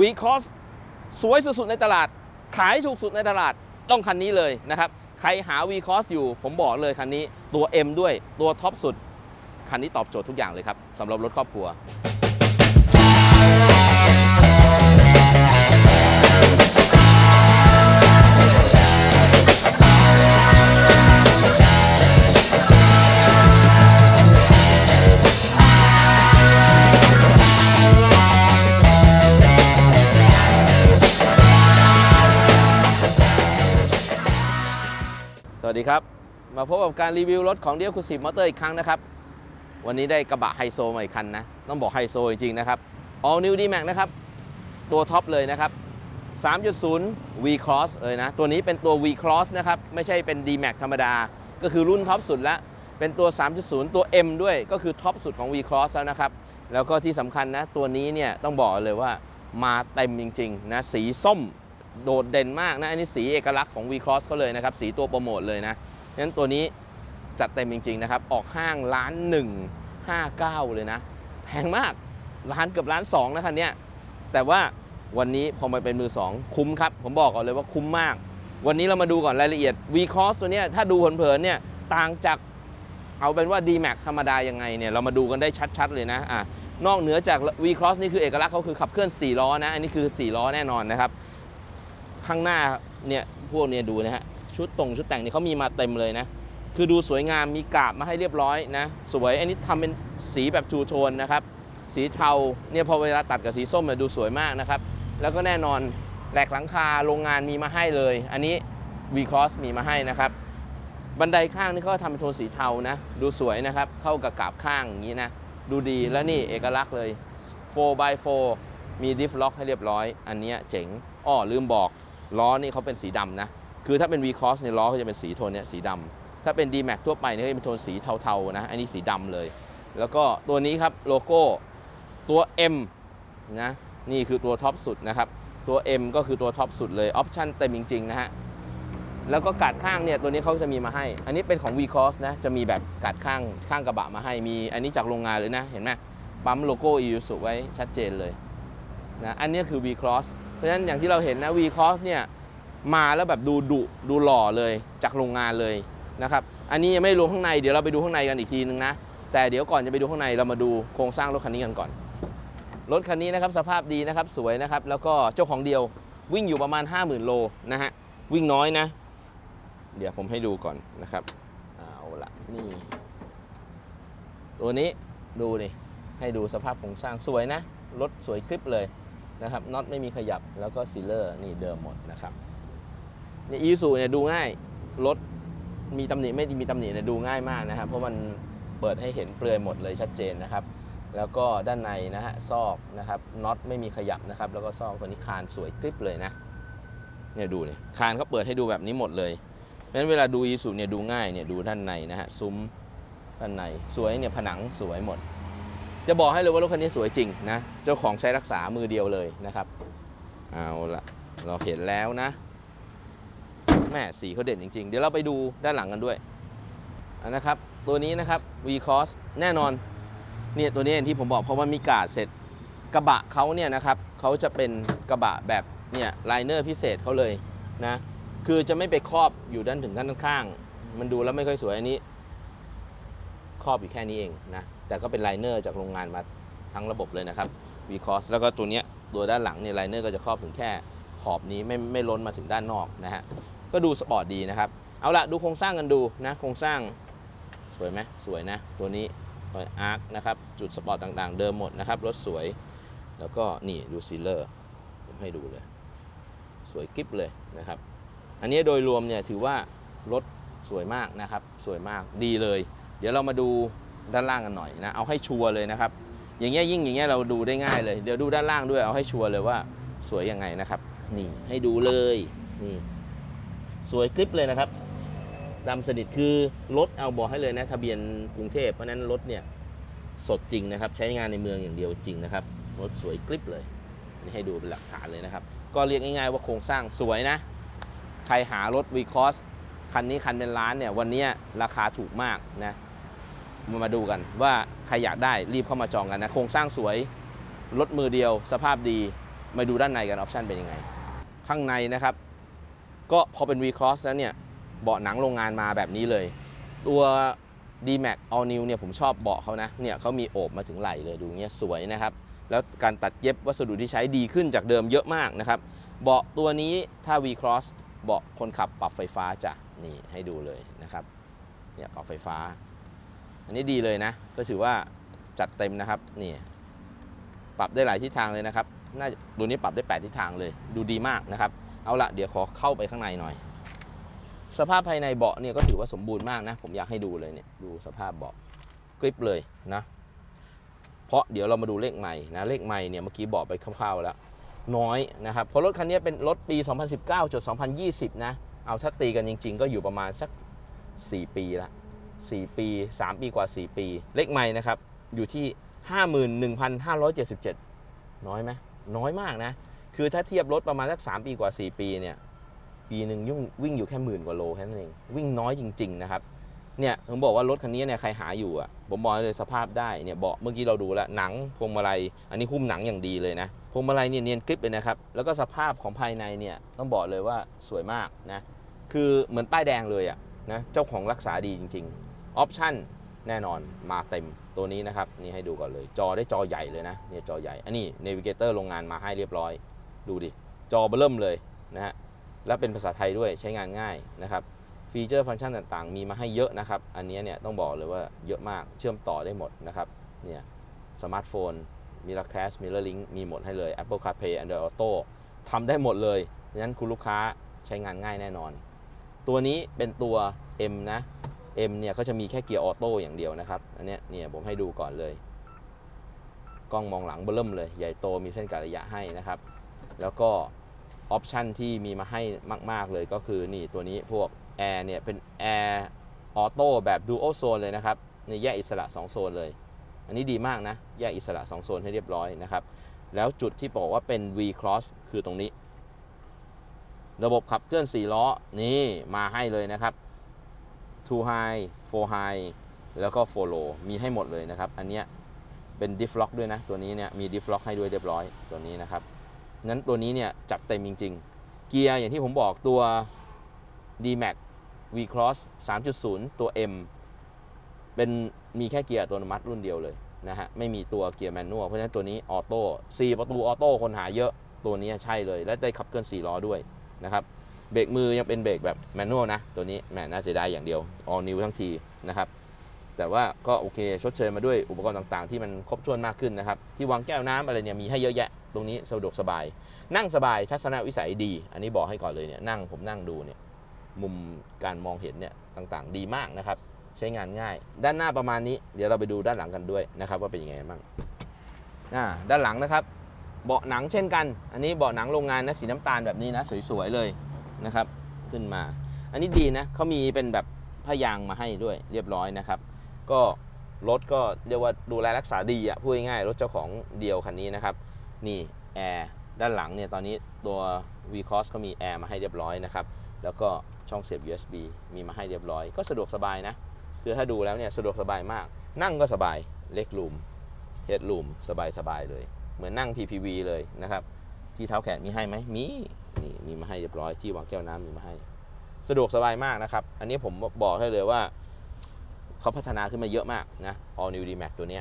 วีคอสสวยสุดๆในตลาด ขายถูกสุดในตลาดต้องคันนี้เลยนะครับ ใครหา V Cross อยู่ ผมบอกเลยคันนี้ตัว M ด้วยตัวท็อปสุด คันนี้ตอบโจทย์ทุกอย่างเลยครับสำหรับรถครอบครัว ดีครับ มาพบกับการรีวิวรถของเดียวคุสิบมอเตอร์อีกครั้งนะครับ วันนี้ได้กระบะไฮโซมาอีกคันนะ ต้องบอกไฮโซจริงๆนะครับ All New D-Max นะครับ ตัวท็อปเลยนะครับ 3.0 V Cross เลยนะ ตัวนี้เป็นตัว V Cross นะครับ ไม่ใช่เป็น D-Max ธรรมดา ก็คือรุ่นท็อปสุดละ เป็นตัว 3.0 ตัว M ด้วย ก็คือท็อปสุดของ V Cross แล้วนะครับ แล้วก็ที่สำคัญนะ ตัวนี้เนี่ยต้องบอกเลยว่ามาเต็มจริงๆนะ สีส้ม โดดเด่นมากนะ อันนี้สีเอกลักษณ์ของ V Cross เขาเลยนะครับ สีตัวโปรโมทเลยนะงั้นตัวนี้จัดเต็มจริง ๆ นะครับ ออกห้างล้านหนึ่งห้าเก้าเลยนะ แพงมากล้านเกือบล้านสองนะคันนี้แต่ว่าวันนี้พอมาเป็นมือสองคุ้มครับ ผมบอกก่อนเลยว่าคุ้มมาก วันนี้เรามาดูก่อนรายละเอียด V Cross ตัวนี้ถ้าดูเผินๆเนี่ยต่างจากเอาเป็นว่า D Max ธรรมดายังไงเนี่ยเรามาดูกันได้ชัด ๆ เลยนะอะนอกเหนือจาก V Cross นี่คือเอกลักษณ์เขาคือขับเคลื่อน 4 ล้อนะ อันนี้คือ 4 ล้อแน่นอนนะครับ ข้างหน้าเนี่ยพวกเนี่ยดูนะฮะชุดตรงชุดแต่งนี่เขามีมาเต็มเลยนะ คือดูสวยงามมีกาบมาให้เรียบร้อยนะ สวยอันนี้ทำเป็นสีแบบจูโทนนะครับ สีเทาเนี่ยพอเวลาตัดกับสีส้มเนี่ยดูสวยมากนะครับ แล้วก็แน่นอนแหลกหลังคาโรงงานมีมาให้เลย อันนี้ V Cross มีมาให้นะครับ บันไดข้างนี่เขาทำเป็นโทนสีเทานะ ดูสวยนะครับ เข้ากับกาบข้างอย่างนี้นะ ดูดีแล้วนี่เอกลักษณ์เลย 4x4 มีดิฟล็อกให้เรียบร้อย อันนี้เจ๋งอ้อลืมบอก ล้อนี่เขาเป็นสีดำนะ คือถ้าเป็น V Cross เนี่ยล้อเขาจะเป็นสีโทนเนี้ยสีดำถ้าเป็น D Max ทั่วไปเนี่ยเขาจะเป็นโทนสีเทาๆนะ อันนี้สีดำเลย แล้วก็ตัวนี้ครับโลโก้ตัว M นะนี่คือตัวท็อปสุดนะครับตัว M ก็คือตัวท็อปสุดเลยออปชั่นเต็มจริง ๆ นะฮะแล้วก็กัดข้างเนี่ยตัวนี้เขาจะมีมาให้ อันนี้เป็นของ V Cross นะจะมีแบบกัดข้างข้างกระบะมาให้มี อันนี้จากโรงงานเลยนะเห็นไหมปั๊มโลโก้ i s u ไว้ชัดเจนเลยนะอันนี้คือ V Cross เพราะฉะนั้นอย่างที่เราเห็นนะ V Cross เนี่ยมาแล้วแบบดูดุดูหล่อเลยจากโรงงานเลยนะครับอันนี้ยังไม่รวมข้างในเดี๋ยวเราไปดูข้างในกันอีกทีนึงนะแต่เดี๋ยวก่อนจะไปดูข้างในเรามาดูโครงสร้างรถคันนี้กันก่อนรถคันนี้นะครับสภาพดีนะครับสวยนะครับแล้วก็เจ้าของเดียววิ่งอยู่ประมาณ 50,000 โลนะฮะวิ่งน้อยนะ เดี๋ยวผมให้ดูก่อนนะครับเอาละนี่ตัวนี้ดูนี่ให้ดูสภาพโครงสร้างสวยนะรถสวยคลิปเลย นะครับน็อตไม่มีขยับแล้วก็ซีเลอร์นี่เดิมหมดนะครับนี่อีซูเนี่ยดูง่ายรถมีตำหนิไม่มีตำหนิเนี่ยดูง่ายมากนะครับ เพราะมันเปิดให้เห็นเปลือยหมดเลยชัดเจนนะครับ แล้วก็ด้านในนะฮะซอกนะครับน็อตไม่มีขยับนะครับ แล้วก็ซอกตัวนี้คานสวยคลิปเลยนะเนี่ยดูเนี่ยคานเขาเปิดให้ดูแบบนี้หมดเลยเพราะฉะนั้นเวลาดูอีสุเนี่ยดูง่ายเนี่ยดูด้านในนะฮะซุ้มด้านในสวยเนี่ยผนังสวยหมด จะบอกให้เลยว่ารถคันนี้สวยจริงนะ เจ้าของใช้รักษามือเดียวเลยนะครับ เอาละเราเห็นแล้วนะ แม่สีเขาเด่นจริง ๆ เดี๋ยวเราไปดูด้านหลังกันด้วยนนะครับ ตัวนี้นะครับ V Cross แน่นอนเนี่ยตัวนี้อย่างที่ผมบอกเพราะว่ามีการ์ดเสร็จกระบะเขาเนี่ยนะครับเขาจะเป็นกระบะแบบเนี่ยไลเนอร์พิเศษเขาเลยนะคือจะไม่ไปครอบอยู่ด้านถึงด้านข้าง มันดูแล้วไม่ค่อยสวยอันนี้ ครอบอยู่แค่นี้เองนะ แต่ก็เป็นไลเนอร์จากโรงงานมาทั้งระบบเลยนะครับ v c o s แล้วก็ตัวเนี้ยตัวด้านหลังเนี่ยไลเนอร์ก็จะครอบถึงแค่ขอบนี้ไม่ไม่ล้นมาถึงด้านนอกนะฮะก็ดูสปอร์ตดีนะครับเอาละดูโครงสร้างกันดูนะโครงสร้างสวยไหมสวยนะตัวนี้รอยอาร์คนะครับจุดสปอร์ตต่างๆ เดิมหมดนะครับรถสวย แล้วก็นี่ดูซีเลอร์ผมให้ดูเลย สวยกิ๊บเลยนะครับ อันนี้โดยรวมเนี่ยถือว่ารถสวยมากนะครับ สวยมากดีเลย เดี๋ยวเรามาดู ด้านล่างกันหน่อยนะเอาให้ชัวร์เลยนะครับ อย่างเงี้ยยิ่งอย่างเงี้ยเราดูได้ง่ายเลยเดี๋ยวดูด้านล่างด้วยเอาให้ชัวร์เลยว่าสวยยังไงนะครับ นี่ให้ดูเลยนี่สวยคลิปเลยนะครับดำสนิทคือรถเอาบอกให้เลยนะทะเบียนกรุงเทพเพราะนั้นรถเนี่ยสดจริงนะครับ ใช้งานในเมืองอย่างเดียวจริงนะครับรถสวยคลิปเลยนี่ให้ดูเป็นหลักฐานเลยนะครับ ก็เรียกง่ายๆว่าโครงสร้างสวยนะ ใครหารถ v c o s คันนี้คันเป็นล้านเนี่ยวันนี้ราคาถูกมากนะ มามาดูกันว่าใครอยากได้รีบเข้ามาจองกันนะ โครงสร้างสวยรถมือเดียว สภาพดี มาดูด้านในกันออปชันเป็นยังไง ข้างในนะครับ ก็พอเป็น V Cross แล้วเนี่ย เบาะหนังโรงงานมาแบบนี้เลย ตัว D-Max All New เนี่ยผมชอบเบาะเขานะ เนี่ยเขามีโอบมาถึงไหล่เลยดูเงี้ยสวยนะครับ แล้วการตัดเย็บวัสดุที่ใช้ดีขึ้นจากเดิมเยอะมากนะครับ เบาะตัวนี้ถ้า V Cross เบาะคนขับปรับไฟฟ้าจ้ะนี่ให้ดูเลยนะครับ เนี่ยปรับไฟฟ้า อันนี้ดีเลยนะ ก็ถือว่าจัดเต็มนะครับ นี่ ปรับได้หลายทิศทางเลยนะครับ น่าตัวนี้ปรับได้ 8 ทิศทางเลย ดูดีมากนะครับ เอาละเดี๋ยวขอเข้าไปข้างในหน่อย สภาพภายในเบาะเนี่ยก็ถือว่าสมบูรณ์มากนะ ผมอยากให้ดูเลยเนี่ย ดูสภาพเบาะกริปเลยนะ เพราะเดี๋ยวเรามาดูเลขใหม่นะ เลขใหม่เนี่ยเมื่อกี้บอกไปคร่าวๆแล้ว น้อยนะครับ เพราะรถคันนี้เป็นรถปี 2019จด2020 นะ เอาถ้าตีกันจริง ๆ ก็อยู่ประมาณสัก 4 ปีละ 4 ปี 3 ปีกว่า 4 ปี เลขใหม่นะครับ อยู่ที่ 51,577 น้อยไหมน้อยมากนะ คือถ้าเทียบรถประมาณสัก 3 ปีกว่า 4 ปีเนี่ย ปีหนึ่งยุ่งวิ่งอยู่แค่หมื่นกว่าโลแค่นั้นเอง วิ่งน้อยจริง ๆ นะครับ เนี่ยผมบอกว่ารถคันนี้เนี่ยใครหาอยู่อะ ผมบอกเลยสภาพได้เนี่ยเบาะเมื่อกี้เราดูแล้วหนังพวงมาลัย อันนี้หุ้มหนังอย่างดีเลยนะพวงมาลัยเนี่ยเนียนกริบเลยนะครับ แล้วก็สภาพของภายในเนี่ยต้องบอกเลยว่าสวยมากนะ คือเหมือนป้ายแดงเลยอะนะ เจ้าของรักษาดีจริง ๆ ออปชั่นแน่นอนมาเต็มตัวนี้นะครับ นี่ให้ดูก่อนเลย จอได้จอใหญ่เลยนะเนี่ยจอใหญ่ อันนี้เนวิเกเตอร์โรงงานมาให้เรียบร้อย ดูดิ จอเบอเริ่มเลยนะฮะและเป็นภาษาไทยด้วยใช้งานง่ายนะครับฟีเจอร์ฟังก์ชันต่างๆ มีมาให้เยอะนะครับ อันนี้เนี่ยต้องบอกเลยว่าเยอะมากเชื่อมต่อได้หมดนะครับเนี่ยสมาร์ทโฟนมีลักแคสมิ r ร์ลิงมีหมดให้เลย Apple CarPlay Android Auto ทำได้หมดเลยดังนั้นคุณลูกค้าใช้งานง่ายแน่นอน ตัวนี้เป็นตัว M นะ M เนี่ยก็จะมีแค่เกียร์ออโต้อย่างเดียวนะครับ อันเนี้ยเนี่ยผมให้ดูก่อนเลย กล้องมองหลังเบิ่มเลย ใหญ่โตมีเส้นกระยะให้นะครับ แล้วก็ออปชันที่มีมาให้มาก ๆ เลยก็คือนี่ตัวนี้พวกแอร์เนี่ยเป็นแอร์ออโต้แบบดูโอโซนเลยนะครับนี่แยกอิสระ 2 โซนเลย อันนี้ดีมากนะ แยกอิสระ 2 โซนให้เรียบร้อยนะครับ แล้วจุดที่บอกว่าเป็น V cross คือตรงนี้ ระบบขับเคลื่อน 4 ล้อ นี่มาให้เลยนะครับ 2 high 4 high แล้วก็4 low มีให้หมดเลยนะครับ อันเนี้ยเป็น diff lock ด้วยนะ ตัวนี้เนี่ยมี diff lock ให้ด้วยเรียบร้อยตัวนี้นะครับนั้นตัวนี้เนี่ยจัดเต็มจริง ๆ เกียร์อย่างที่ผมบอกตัว D-Max V Cross 3.0 ตัว M เป็นมีแค่เกียร์อัตัวอนุมัติรุ่นเดียวเลยนะฮะไม่มีตัวเกียร์แมนนวลเพราะฉะนั้นตัวนี้ออโต้4ประตูออโต้คนหาเยอะตัวนี้ใช่เลย และได้ขับเคลื่อน4ล้อด้วยนะครับ เบรกมือยังเป็นเบรกแบบแมนนวลนะ ตัวนี้แหมน่าเสียดายอย่างเดียว all new ทั้งทีนะครับ แต่ว่าก็โอเคชดเชยมาด้วยอุปกรณ์ต่างๆ ที่มันครบถ้วนมากขึ้นนะครับ ที่วางแก้วน้ำอะไรเนี่ยมีให้เยอะแยะ ตรงนี้สะดวกสบาย นั่งสบายทัศนวิสัยดี อันนี้บอกให้ก่อนเลยเนี่ยนั่งผมนั่งดูเนี่ยมุมการมองเห็นเนี่ยต่างๆ ดีมากนะครับ ใช้งานง่าย ด้านหน้าประมาณนี้เดี๋ยวเราไปดูด้านหลังกันด้วยนะครับว่าเป็นยังไงบ้างอ่าด้านหลังนะครับ เบาะหนังเช่นกัน อันนี้เบาะหนังโรงงานนะสีน้ำตาลแบบนี้นะสวยๆเลย นะครับขึ้นมา อันนี้ดีนะเขามีเป็นแบบผ้ายางมาให้ด้วยเรียบร้อยนะครับ ก็รถก็เรียกว่าดูแลรักษาดีอะพูดง่ายๆรถเจ้าของเดียวคันนี้นะครับ นี่แอร์ด้านหลังเนี่ยตอนนี้ตัว v c o s เขามีแอร์มาให้เรียบร้อยนะครับแล้วก็ช่องเสียบ USB มีมาให้เรียบร้อย ก็สะดวกสบายนะ คือถ้าดูแล้วเนี่ยสะดวกสบายมาก นั่งก็สบายเล็กลูมเฮดลูมสบายสบายเลย เหมือนนั่ง PPV เลยนะครับ ที่เท้าแขนมีให้ไหมมีนี่มีมาให้เรียบร้อยที่วางแก้วน้ำมีมาให้ สะดวกสบายมากนะครับ อันนี้ผมบอกให้เลยว่าเขาพัฒนาขึ้นมาเยอะมากนะ All New D-Max ตัวนี้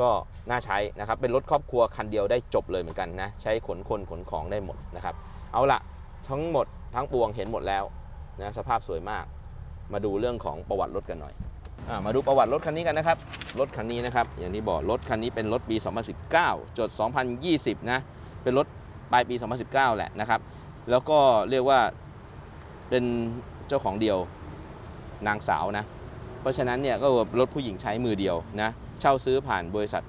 ก็น่าใช้นะครับ เป็นรถครอบครัวคันเดียวได้จบเลยเหมือนกันนะ ใช้ขนคนขนของได้หมดนะครับ เอาละทั้งหมดทั้งปวงเห็นหมดแล้วนะสภาพสวยมาก มาดูเรื่องของประวัติรถกันหน่อยอมาดูประวัติรถคันนี้กันนะครับ รถคันนี้นะครับ อย่างที่บอกรถคันนี้เป็นรถปี 2019 จด 2020 นะ เป็นรถ ปลายปี 2019 แหละนะครับ แล้วก็เรียกว่าเป็นเจ้าของเดียวนางสาวนะ เพราะฉะนั้นเนี่ยก็รถผู้หญิงใช้มือเดียวนะเช่าซื้อผ่านบริษัท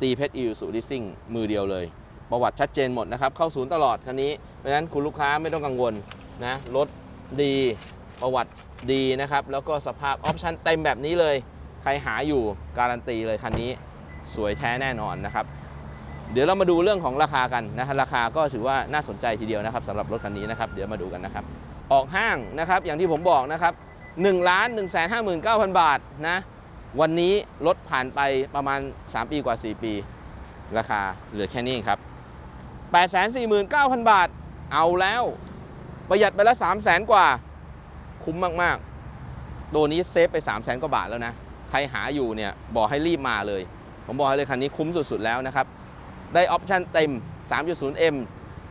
ตีเพชรอิวสุลิซิ่งมือเดียวเลย ประวัติชัดเจนหมดนะครับ เข้าศูนย์ตลอดคันนี้ เพราะฉะนั้นคุณลูกค้าไม่ต้องกังวลนะรถดีประวัติดีนะครับ แล้วก็สภาพออปชั่นเต็มแบบนี้เลย ใครหาอยู่การันตีเลยคันนี้สวยแท้แน่นอนนะครับ เดี๋ยวเรามาดูเรื่องของราคากันนะราคาก็ถือว่าน่าสนใจทีเดียวนะครับสำหรับรถคันนี้นะครับเดี๋ยวมาดูกันนะครับ ออกห้างนะครับอย่างที่ผมบอกนะครับ1ล้าน1 5 9 0 0 0บาทนะวันนี้รถผ่านไปประมาณ 3 ปีกว่า 4 ปี ราคาเหลือแค่นี้ครับ 849,000 บาท เอาแล้ว ประหยัดไปละ 3 0 0แสนกว่า คุ้มมากๆ ตัวนี้เซฟไป 3 0 0แสนกว่าบาทแล้วนะ ใครหาอยู่เนี่ย บอกให้รีบมาเลย ผมบอกให้เลยคันนี้คุ้มสุดๆแล้วนะครับ ได้ออปชั่นเต็ม 3.0M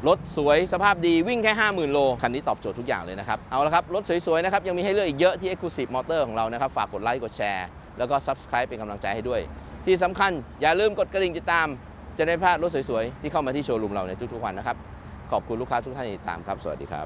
รถสวยสภาพดีวิ่งแค่ 50,000 โล คันนี้ตอบโจทย์ทุกอย่างเลยนะครับ เอาละครับ รถสวย ๆ นะครับ ยังมีให้เลือกอีกเยอะที่ Exclusive Motor ของเรานะครับ ฝากกดไลค์กดแชร์ แล้วก็ Subscribe เป็นกำลังใจให้ด้วย ที่สำคัญอย่าลืมกดกระดิ่งติดตาม จะได้พลาดรถสวย ๆ ที่เข้ามาที่โชว์รูมเราในทุก ๆ วันนะครับขอบคุณลูกค้าทุกท่านที่ติดตามครับสวัสดีครับ